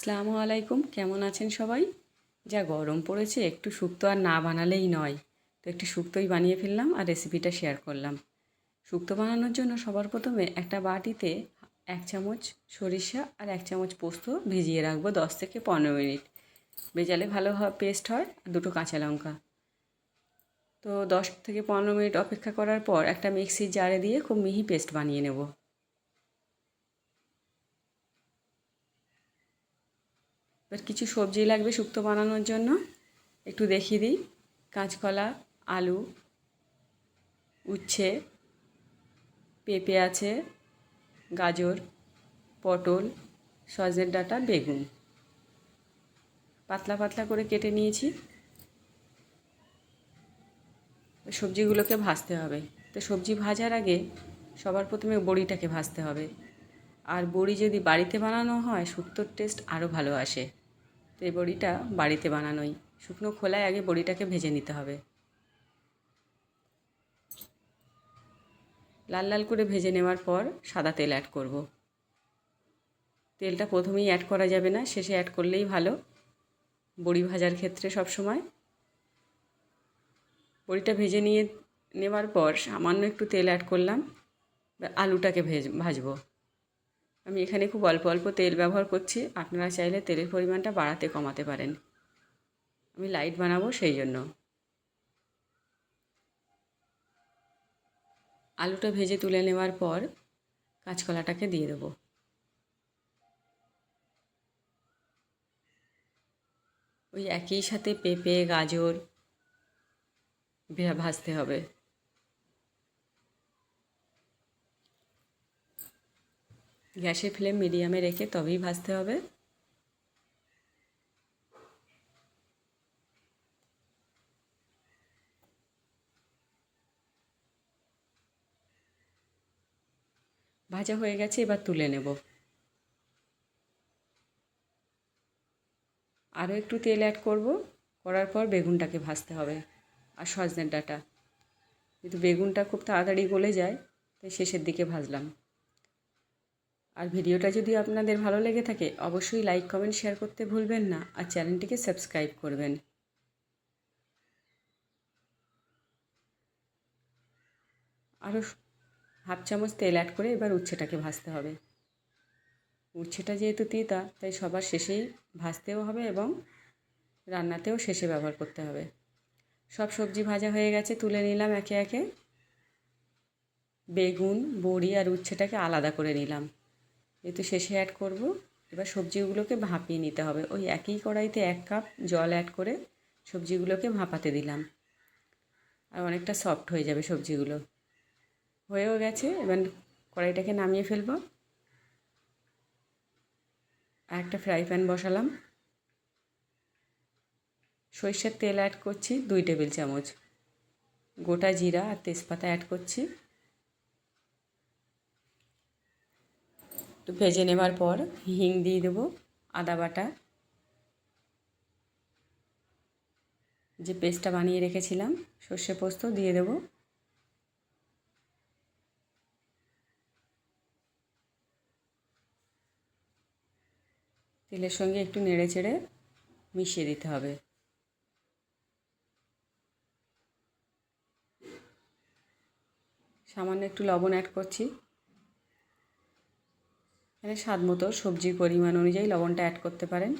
আসসালামু আলাইকুম, কেমন আছেন সবাই? যা গরম পড়েছে, একটু শুক্তো আর না বানালেই নয়। তো একটু শুক্তোই বানিয়ে ফেললাম আর রেসিপিটা শেয়ার করলাম। শুক্তো বানানোর জন্য সবার প্রথমে একটা বাটিতে এক চামচ সরিষা আর এক চামচ পোস্ত ভিজিয়ে রাখব দশ থেকে পনেরো মিনিট। ভেজালে ভালো পেস্ট হয়, আর দুটো কাঁচা লঙ্কা। তো দশ থেকে পনেরো মিনিট অপেক্ষা করার পর একটা মিক্সির জারে দিয়ে খুব মিহি পেস্ট বানিয়ে নেব। এবার কিছু সবজি লাগবে শুক্তো বানানোর জন্য। একটু দেখিয়ে দিই। কাঁচকলা, আলু, উচ্ছে, পেঁপে আছে, গাজর, পটল, সজনের ডাঁটা, বেগুন। পাতলা পাতলা করে কেটে নিয়েছি। সবজিগুলোকে ভাজতে হবে। তো সবজি ভাজার আগে সবার প্রথমে বড়িটাকে ভাজতে হবে। আর বড়ি যদি বাড়িতে বানানো হয়, শুক্তোর টেস্ট আরও ভালো আসে। তো এই বড়িটা বাড়িতে বানানোই। শুকনো খোলায় আগে বড়িটাকে ভেজে নিতে হবে। লাল লাল করে ভেজে নেওয়ার পর সাদা তেল অ্যাড করব। তেলটা প্রথমেই অ্যাড করা যাবে না, শেষে অ্যাড করলেই ভালো। বড়ি ভাজার ক্ষেত্রে সব সময় বড়িটা ভেজে নিয়ে নেওয়ার পর সামান্য একটু তেল অ্যাড করলাম। আলুটাকে ভেজ ভাজবো। আমি এখানে খুব অল্প অল্প তেল ব্যবহার করছি। আপনারা চাইলে তেলের পরিমাণটা বাড়াতে, কমাতে পারেন। আমি লাইট বানাবো সেই জন্য। আলুটা ভেজে তুলে নেওয়ার পর কাঁচকলাটাকে দিয়ে দেবো। ওই একই সাথে পেঁপে, গাজর ভাজতে হবে। গ্যাসের ফ্লেম মিডিয়ামে রেখে তবেই ভাজতে হবে। ভাজা হয়ে গেছে, এবার তুলে নেব। আরও একটু তেল অ্যাড করব, করার পর বেগুনটাকে ভাজতে হবে আর সজনের ডাঁটা। কিন্তু বেগুনটা খুব তাড়াতাড়ি গলে যায়, তাই শেষের দিকে ভাজলাম। আর ভিডিওটা যদি আপনাদের ভালো লেগে থাকে, অবশ্যই লাইক কমেন্ট শেয়ার করতে ভুলবেন না আর চ্যানেলটিকে সাবস্ক্রাইব করবেন। আরও হাফ চামচ তেল অ্যাড করে এবার উচ্ছেটাকে ভাজতে হবে। উচ্ছেটা যেহেতু তিতা, তাই সবার শেষেই ভাজতেও হবে এবং রান্নাতেও শেষে ব্যবহার করতে হবে। সব সবজি ভাজা হয়ে গেছে, তুলে নিলাম একে একে। বেগুন, বড়ি আর উচ্ছেটাকে আলাদা করে নিলাম। যেহেতু শেষে অ্যাড করব। এবার সবজিগুলোকে ভাপিয়ে নিতে হবে। ওই একই কড়াইতে এক কাপ জল অ্যাড করে সবজিগুলোকে ভাপাতে দিলাম। আর অনেকটা সফট হয়ে যাবে সবজিগুলো। হয়েও গেছে। এবার কড়াইটাকে নামিয়ে ফেলব। আর একটা ফ্রাই প্যান বসালাম। সর্ষের তেল অ্যাড করছি দুই টেবিল চামচ। গোটা জিরা আর তেজপাতা অ্যাড করছি। একটু ভেজে নেবার পর হিং দিয়ে দেবো আদা বাটা। যে পেস্টটা বানিয়ে রেখেছিলাম, সর্ষে পোস্ত দিয়ে দেবো। তেলের সঙ্গে একটু নেড়ে চেড়ে মিশিয়ে দিতে হবে। সামান্য একটু লবণ অ্যাড করছি। এখানে স্বাদ মতো সবজির পরিমাণ অনুযায়ী লবণটা অ্যাড করতে পারেন।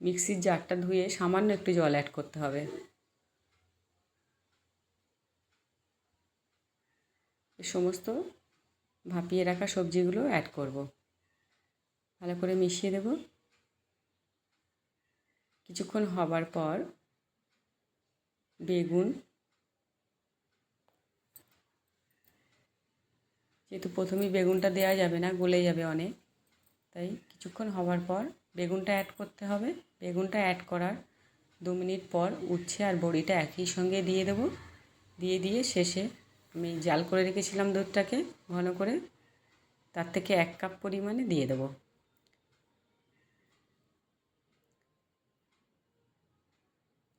মিক্সির জারটা ধুয়ে সামান্য একটু জল অ্যাড করতে হবে। সমস্ত ভাপিয়ে রাখা সবজিগুলো অ্যাড করব। ভালো করে মিশিয়ে দেব। কিছুক্ষণ হবার পর বেগুন। যেহেতু প্রথমেই বেগুনটা দেওয়া যাবে না, গলে যাবে অনেক। তাই কিছুক্ষণ হওয়ার পর বেগুনটা অ্যাড করতে হবে। বেগুনটা অ্যাড করার দু মিনিট পর উচ্ছে আর বড়িটা একই সঙ্গে দিয়ে দেব। দিয়ে দিয়ে শেষে আমি জাল করে রেখেছিলাম দুধটাকে ঘন করে। তার থেকে এক কাপ পরিমাণে দিয়ে দেবো।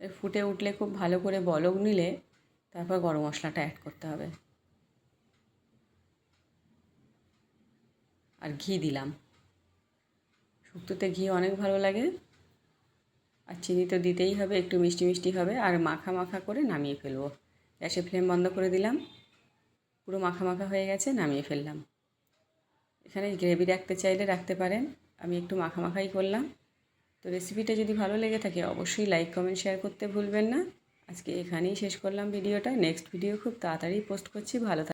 ফুটে উঠলে খুব ভালো করে বলক নিলে তারপর গরম মশলাটা অ্যাড করতে হবে। আর ঘি দিলাম। শুক্তোতে ঘি অনেক ভালো লাগে। আর চিনি তো দিতেই হবে, একটু মিষ্টি মিষ্টি হবে। আর মাখা মাখা করে নামিয়ে ফেলব। গ্যাসে ফ্লেম বন্ধ করে দিলাম। পুরো মাখা মাখা হয়ে গেছে, নামিয়ে ফেললাম। এখানে গ্রেভি রাখতে চাইলে রাখতে পারেন। আমি একটু মাখা মাখাই করলাম। তো রেসিপিটা যদি ভালো লেগে থাকে, অবশ্যই লাইক কমেন্ট শেয়ার করতে ভুলবেন না। আজকে এখানেই শেষ করলাম ভিডিওটা। নেক্সট ভিডিও খুব তাড়াতাড়ি পোস্ট করছি। ভালো